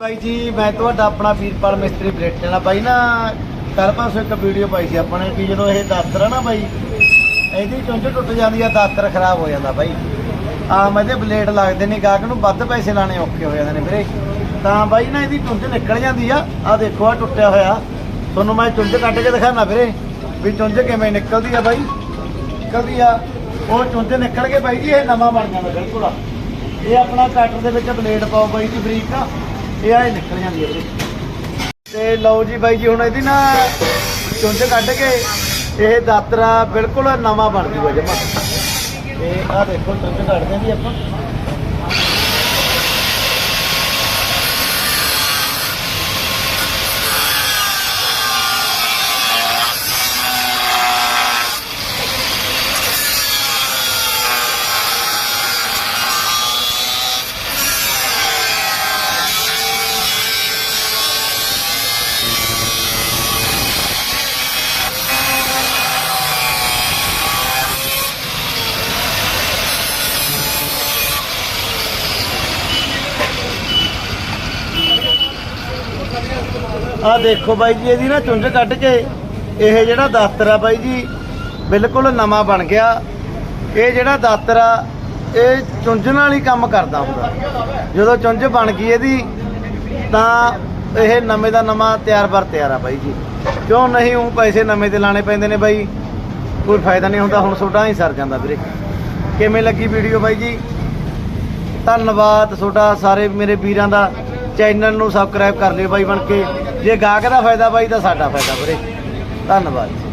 ਬਾਈ ਜੀ, ਮੈਂ ਤੁਹਾਡਾ ਆਪਣਾ ਵੀਰਪਾਲ ਮਿਸਤਰੀ ਬਲੇਟੇ ਵਾਲਾ ਬਾਈ ਨਾ ਕੱਲ ਪਾਸੋਂ ਇੱਕ ਵੀਡੀਓ ਪਾਈ ਸੀ ਆਪਣੇ ਨੇ ਕਿ ਜਦੋਂ ਇਹ ਦਾਤਰ ਆ ਨਾ ਬਾਈ, ਇਹਦੀ ਚੁੰਝ ਟੁੱਟ ਜਾਂਦੀ ਆ, ਦਾਤਰ ਖਰਾਬ ਹੋ ਜਾਂਦਾ ਬਾਈ। ਆਮ ਇਹਦੇ ਬਲੇਡ ਲੱਗਦੇ ਨੇ, ਗਾਹਕ ਨੂੰ ਵੱਧ ਪੈਸੇ ਲਾਣੇ ਔਖੇ ਹੋ ਜਾਂਦੇ ਨੇ ਵੀਰੇ। ਤਾਂ ਬਾਈ ਨਾ, ਇਹਦੀ ਚੁੰਝ ਨਿਕਲ ਜਾਂਦੀ ਆ। ਆ ਦੇਖੋ ਆ ਟੁੱਟਿਆ ਹੋਇਆ। ਤੁਹਾਨੂੰ ਮੈਂ ਚੁੰਝ ਕੱਢ ਕੇ ਦਿਖਾਣਾ ਵੀਰੇ, ਵੀ ਚੁੰਝ ਕਿਵੇਂ ਨਿਕਲਦੀ ਆ ਬਾਈ। ਨਿਕਲਦੀ ਆ। ਉਹ ਚੁੰਝ ਨਿਕਲ ਕੇ ਬਾਈ ਜੀ, ਇਹ ਨਵਾਂ ਬਣ ਜਾਂਦਾ ਬਿਲਕੁਲ ਇਹ ਆਪਣਾ ਕਟਰ ਦੇ ਵਿੱਚ ਬਲੇਡ ਪਾਓ ਬਾਈ ਜੀ, ਬਰੀਕ ਆ। ਇਹ ਆਏ ਨਿਕਲ ਜਾਂਦੀ ਹੈ ਵੀਰੇ। ਤੇ ਲਓ ਜੀ ਬਾਈ ਜੀ, ਹੁਣ ਇਹਦੀ ਨਾ ਚੁੰਝ ਕੱਢ ਕੇ ਇਹ ਦਾਤਰਾ ਬਿਲਕੁਲ ਨਵਾਂ ਬਣ ਜੂਗਾ ਜਮਾ। ਤੇ ਆਹ ਦੇਖੋ, ਚੁੰਝ ਕੱਢਦੇ ਵੀ ਆਪਾਂ। ਆਹ ਦੇਖੋ ਬਾਈ ਜੀ, ਇਹਦੀ ਨਾ ਚੁੰਝ ਕੱਢ ਕੇ ਇਹ ਜਿਹੜਾ ਦਾਤਰ ਆ ਬਾਈ ਜੀ, ਬਿਲਕੁਲ ਨਵਾਂ ਬਣ ਗਿਆ। ਇਹ ਜਿਹੜਾ ਦਾਤਰ ਆ, ਇਹ ਚੁੰਝ ਨਾਲ ਹੀ ਕੰਮ ਕਰਦਾ ਹੁੰਦਾ। ਜਦੋਂ ਚੁੰਝ ਬਣ ਗਈ ਇਹਦੀ, ਤਾਂ ਇਹ ਨਵੇਂ ਦਾ ਨਵਾਂ ਤਿਆਰ ਬਰ ਤਿਆਰ ਆ ਬਾਈ ਜੀ। ਕਿਉਂ ਨਹੀਂ ਉਹ ਪੈਸੇ ਨਵੇਂ ਤੇ ਲਾਣੇ ਪੈਂਦੇ ਨੇ ਬਾਈ। ਕੋਈ ਫਾਇਦਾ ਨਹੀਂ ਹੁੰਦਾ, ਹੁਣ ਤੁਹਾਡਾ ਹੀ ਸਰ ਜਾਂਦਾ ਵੀਰੇ। ਕਿਵੇਂ ਲੱਗੀ ਵੀਡੀਓ ਬਾਈ ਜੀ? ਧੰਨਵਾਦ ਤੁਹਾਡਾ, ਸਾਰੇ ਮੇਰੇ ਵੀਰਾਂ ਦਾ। ਚੈਨਲ ਨੂੰ ਸਬਸਕ੍ਰਾਈਬ ਕਰ ਲਿਓ ਬਾਈ ਬਣ ਕੇ। ਜੇ ਗਾਹਕ ਦਾ ਫਾਇਦਾ ਬਾਈ ਤਾਂ ਸਾਡਾ ਫਾਇਦਾ ਵੀਰੇ। ਧੰਨਵਾਦ।